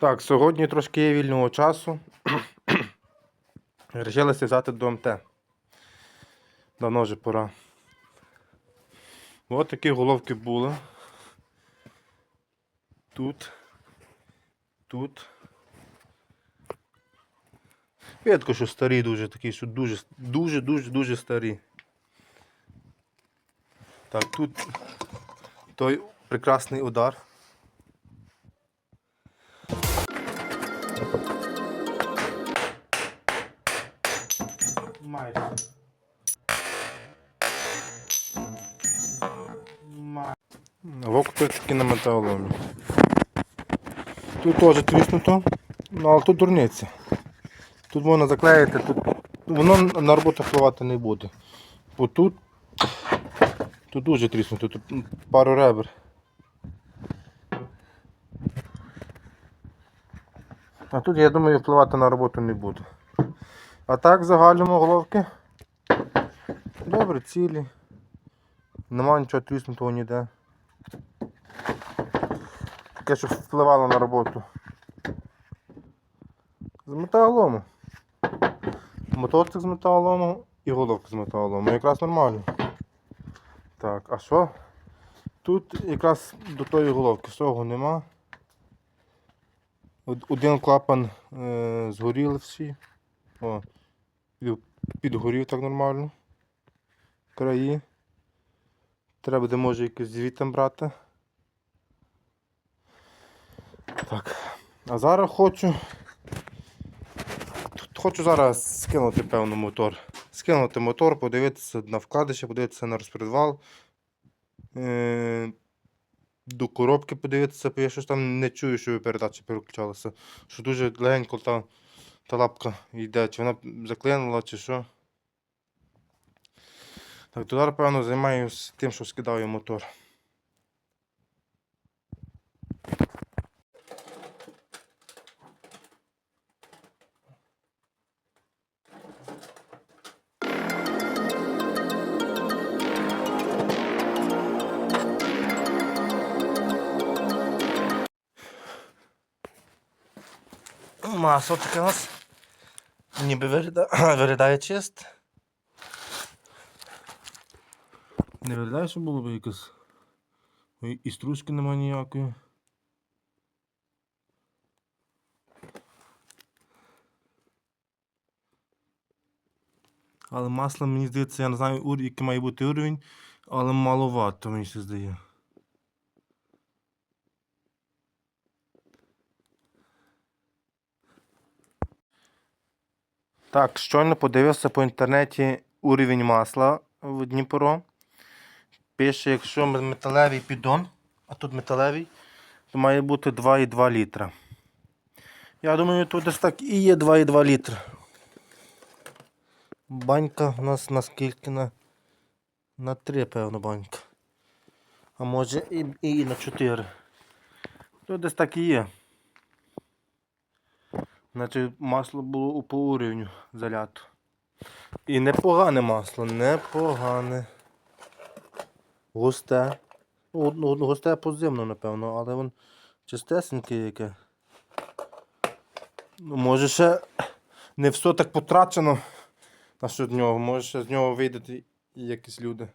Так, сьогодні трошки є вільного часу. Рішилися взяти до МТ. Давно вже пора. Ось такі головки були. Тут. Тут. Видко, що старі дуже такі, що дуже, дуже, дуже, дуже старі. Так, тут той прекрасний удар. Майже. Вок таки на металоломі. Тут теж тріснуто, ну але тут дурниця. Тут можна заклеїти, тут воно на роботу впливати не буде. Бо тут, тут дуже тріснуто, тут пару ребер. А тут, я думаю, впливати на роботу не буде. А так, в загальному головки. Добре, цілі. Нема нічого тріснутого ніде. Таке, що впливало на роботу. З металолому. Моторчик з металолому і головка з металолому. Якраз нормально. Так, а що? Тут якраз до тої головки всього нема. Один клапан е, згоріли всі. О, підгорів так нормально. Краї. Треба буде може якийсь звітом брати. Так. А зараз хочу. Тут Хочу зараз скинути певно мотор. Скинути мотор, подивитися на вкладище, подивитися на розпредвал. Е- до коробки подивитися, бо я щось там не чую, що передача переключалася. Що дуже легенько та, та лапка йде, чи вона заклинула, чи що. Так, то певно, займаюся тим, що скидаю мотор. Масло таке у нас. Ніби виглядає, виглядає чист. Не виглядає, що було б якось. І стружки нема ніякої. Але масло, мені здається, я не знаю, який має бути уровень, але маловато, мені все Так, щойно подивився по інтернеті уровень масла в Дніпро. Пише, якщо металевий піддон, а тут металевий, то має бути 2,2 літра. Я думаю, тут десь так і є 2,2 літра. Банька у нас на скільки на, на 3, певно, банька. А може і, і на 4. Тут десь так і є. Значить масло було по уровню залято. І непогане масло, непогане. Густе. Ну, ну, густе поземно, напевно, але вон чистесеньке яке. Ну, може ще не все так потрачено насчет нього. Може ще з нього вийдуть якісь люди.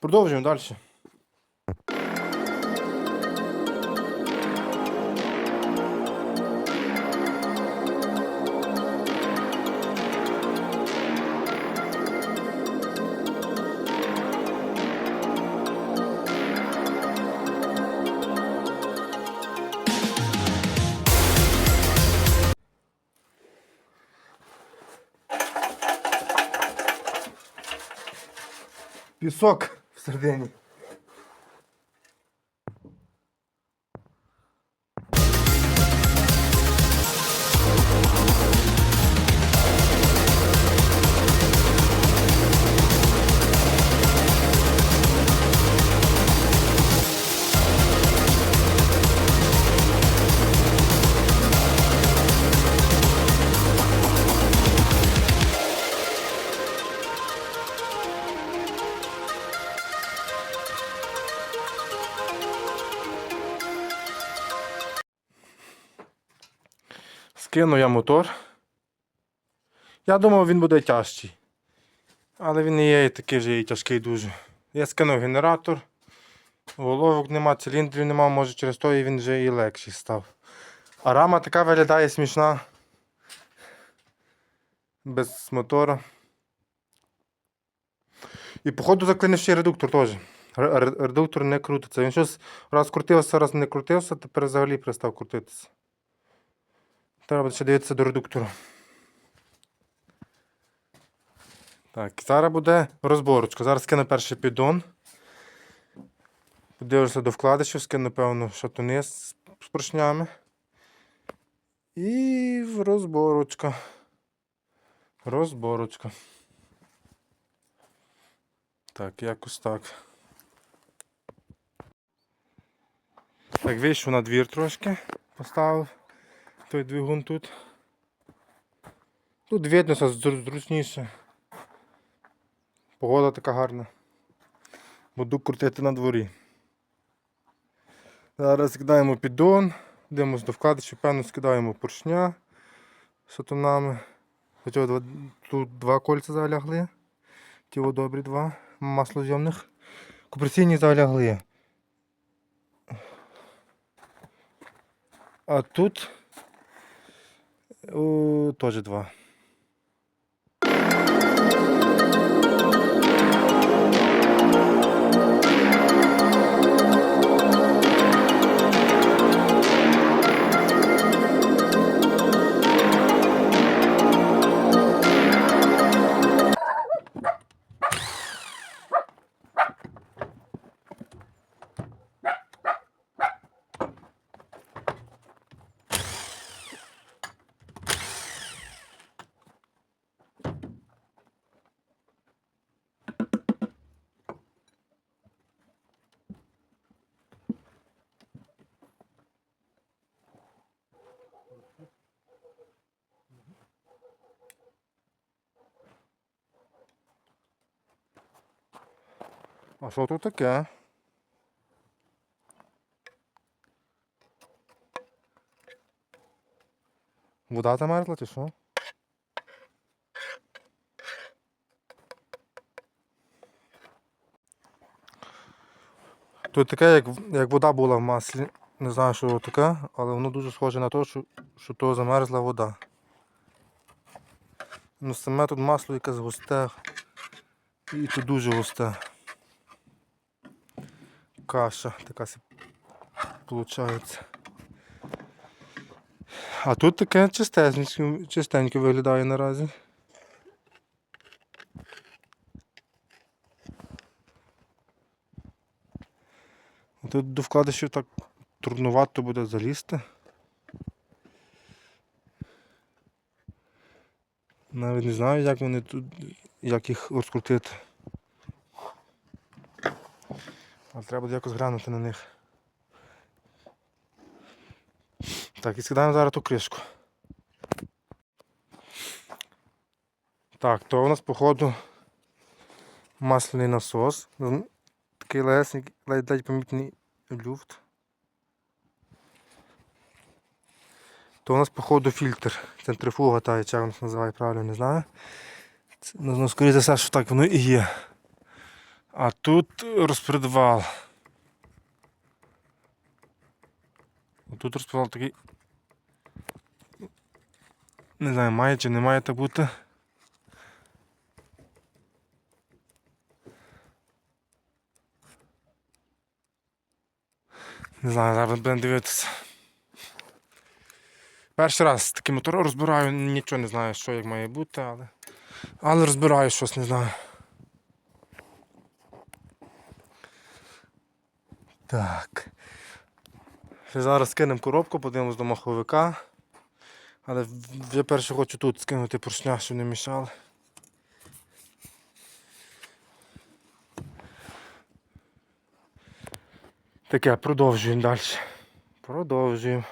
Продовжуємо далі. Пісок всередині. Скину я мотор. Я думав, він буде тяжчий. Але він не є і такий вже і тяжкий дуже. Я скинув генератор. Головок нема, циліндрів нема, може через то і він вже і легший став. А рама така виглядає смішна. Без мотора. І походу заклинив ще й редуктор теж. Ре- ре- Редуктор не крутиться. Він щось раз крутився, раз не крутився, тепер взагалі перестав крутитися. Треба ще дивитися до редуктора. Так, зараз буде розборочка. Зараз скину перший піддон. Подивлюся до вкладишів, скину, певно, шатуни з поршнями. І розборочка. Розборочка. Так, якось так. Так, вийшов на двір трошки, поставив той двигун тут. Тут видно, що зручніше. Погода така гарна. Буду крутити на дворі. Зараз скидаємо піддон, йдемо до вкладичів, певно скидаємо поршня сатунами. Тут два кольця залягли. Ті добрі два маслозйомних. Компресійні залягли. А тут теж два. А що тут таке? Вода замерзла чи що? Тут таке, як, як вода була в маслі. Не знаю, що воно таке, але воно дуже схоже на те, що, що то замерзла вода. Ну саме тут масло якесь густе. І тут дуже густе. Каша така виходить. А тут таке чистеньке, чистеньке виглядає наразі. Тут до вкладишів так трудновато буде залізти. Навіть не знаю, як вони тут, як їх розкрутити. Але треба буде якось глянути на них. Так, і скидаємо зараз ту кришку. Так, то у нас походу масляний насос. Такий легесенький, ледь ледь помітний люфт. То у нас походу фільтр. Центрифуга та як воно називає правильно, не знаю. Це, ну, ну, скоріше за все, що так воно і є. А тут розпредвал. Тут розпредвал такий. Не знаю, має чи не має так бути. Не знаю, зараз будемо дивитися. Перший раз такий мотор розбираю, нічого не знаю, що як має бути, але. Але розбираю щось, не знаю. Так. Зараз скинемо коробку, подивимось до маховика. Але вже перше хочу тут скинути поршня, щоб не мішали. Таке, продовжуємо далі. Продовжуємо.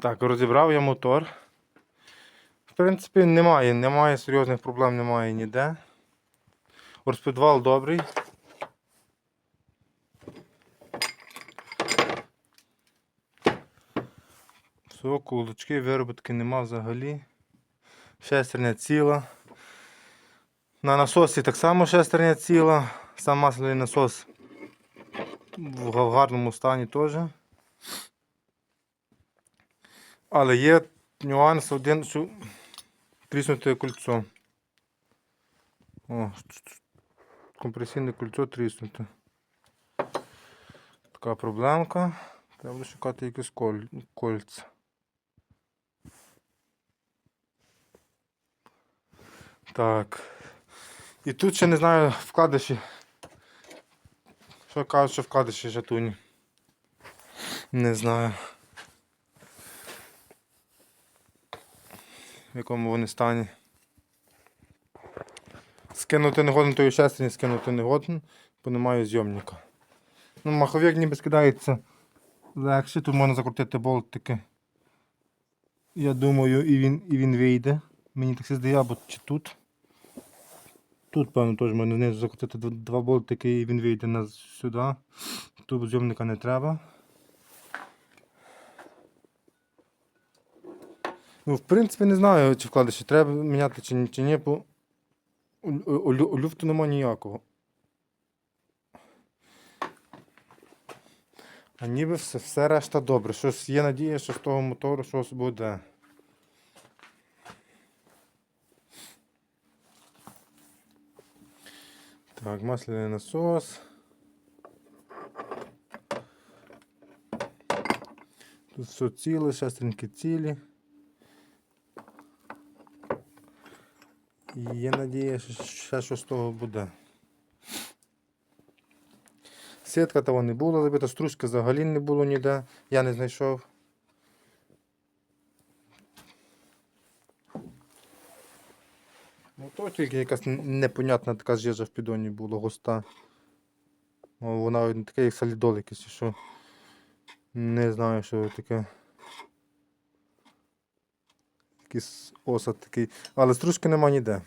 Так, розібрав я мотор. В принципі, немає, немає серйозних проблем, немає ніде. Розпідвал добрий. Все, кулачки, виробітки нема взагалі. Шестерня ціла. На насосі так само шестерня ціла. Сам масляний насос в гарному стані теж. Але є нюанс один, що тріснуте кольцо. О, компресійне кольцо тріснуте. Така проблемка. Треба шукати якісь коль... кольця. Так. І тут ще не знаю вкладиші. Що кажуть, що вкладиші жатуні. Не знаю. В якому вони стані. Скинути не годен тої шестерні, скинути не бо немає зйомника. Ну, маховик ніби скидається легше, тут можна закрутити болтики. Я думаю, і він, і він вийде. Мені так здає, або чи тут. Тут, певно, теж можна знизу закрутити два болтики і він вийде сюди. Тут зйомника не треба. Ну, в принципі, не знаю, чи вкладиші треба міняти чи, ні- чи ні, бо у, у, у, люфту нема ніякого. А ніби все, все решта добре. Щось є надія, що з того мотору щось буде. Так, масляний насос. Тут все ціле, шестереньки цілі. І є надія, що ще щось з того буде. Сітка того не було забита, стружки взагалі не було ніде. Я не знайшов. Ну то тільки якась непонятна така жижа в підоні була густа. Вона така, як солідол якийсь, що. Не знаю, що таке. Якийсь осад такий. Але стружки нема ніде.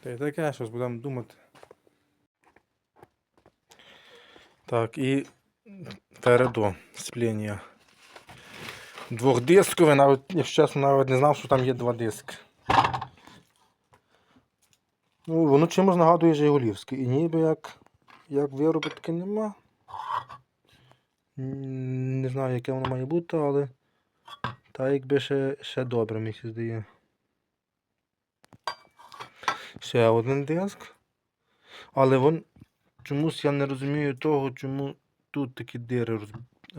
Та й таке, щось будемо думати. Так, і передо спління. Двохдискове, навіть, якщо чесно, навіть не знав, що там є два диски. Ну, воно чимось нагадує Жигулівське. І ніби як, як виробітки нема. Не знаю, яке воно має бути, але та якби ще, ще добре, мені здає. Ще один диск. Але вон чомусь я не розумію того, чому тут такі дири роз...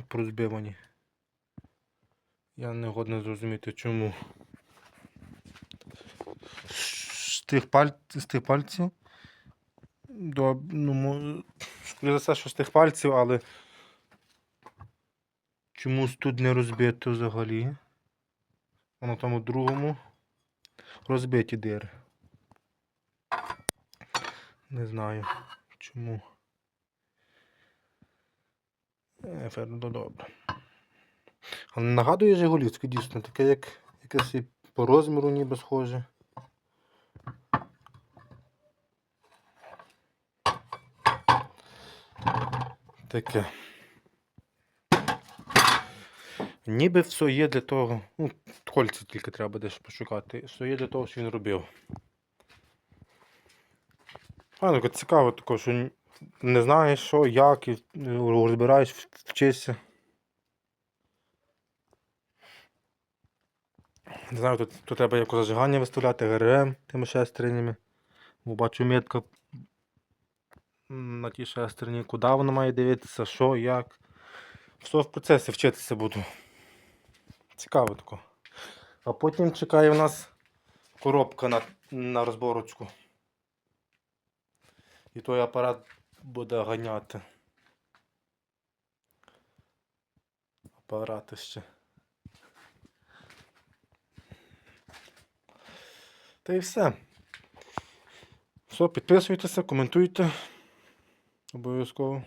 порозбивані. Я не годен зрозуміти чому. З тих, паль... з тих пальців. До... Ну, скоріше за все, що з тих пальців, але чомусь тут не розбито взагалі. А на тому другому розбиті дири. Не знаю чому. Е, Фердо добре. Але нагадує Жигулівське дійсно, таке як якесь по розміру ніби схоже. Таке. Ніби все є для того. Ну, кольця тільки треба десь пошукати. Все є для того, що він робив. А, ну цікаво також, що не знаєш, що, як, і е, розбираєш, вчишся. Не знаю, тут, тут треба якось зажигання виставляти, ГРМ тими шестернями. Бо бачу метка на тій шестерні, куди вона має дивитися, що, як. Все в процесі вчитися буду. Цікаво тако. А потім чекає в нас коробка на, на розборочку. І той апарат буде ганяти. Апарати ще. Та і все. Все, підписуйтеся, коментуйте. Обов'язково.